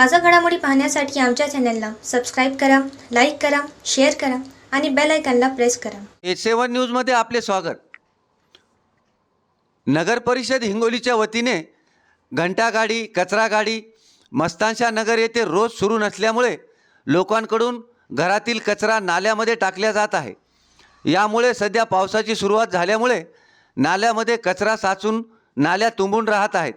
ताज्या घडामोडी पाहण्यासाठी आमच्या चॅनलला सबस्क्राईब करा लाईक करा शेअर करा आणि बेल आयकॉनला प्रेस करा. ए सेवन न्यूजमध्ये आपले स्वागत. नगर परिषद हिंगोलीच्या वतीने घंटागाडी कचरा गाडी मस्तानशा नगर येथे रोज सुरू नसल्यामुळे लोकांकडून घरातील कचरा नाल्यामध्ये टाकला जात आहे. यामुळे सध्या पावसाची सुरुवात झाल्यामुळे नाल्यामध्ये कचरा साचून नाल्या तुंबून राहत आहेत.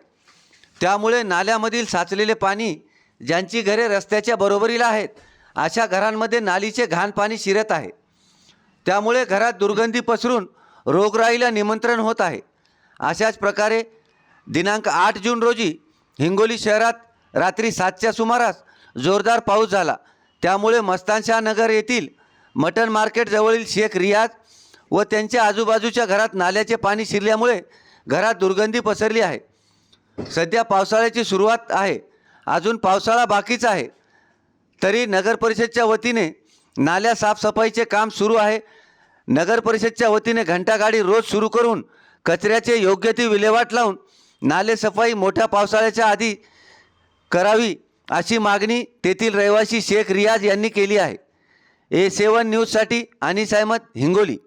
त्यामुळे नाल्यामधील साचलेले पाणी ज्यांची घरे रस्त्याच्या बरोबरीला आहेत अशा घरांमध्ये नालीचे घाण पाणी शिरत आहे. त्यामुळे घरात दुर्गंधी पसरून रोगराईला निमंत्रण होत आहे. अशाच प्रकारे दिनांक आठ जून रोजी हिंगोली शहरात रात्री सातच्या सुमारास जोरदार पाऊस झाला. त्यामुळे मस्तानशाह नगर येथील मटन मार्केटजवळील शेख रियाज व त्यांच्या आजूबाजूच्या घरात नाल्याचे पाणी शिरल्यामुळे घरात दुर्गंधी पसरली आहे. सध्या पावसाळ्याची सुरुवात आहे. अजून पावसाळा बाकीच आहे. तरी नगर परिषदच्या वतीने नाल्या साफसफाईचे काम सुरू आहे. नगर परिषदच्या वतीने घंटागाडी रोज सुरू करून कचऱ्याचे योग्य ती विल्हेवाट लावून नालेसफाई मोठ्या पावसाळ्याच्या आधी करावी अशी मागणी तेथील रहिवासी शेख रियाज यांनी केली आहे. ए सेवन न्यूजसाठी अनिस अहमद हिंगोली.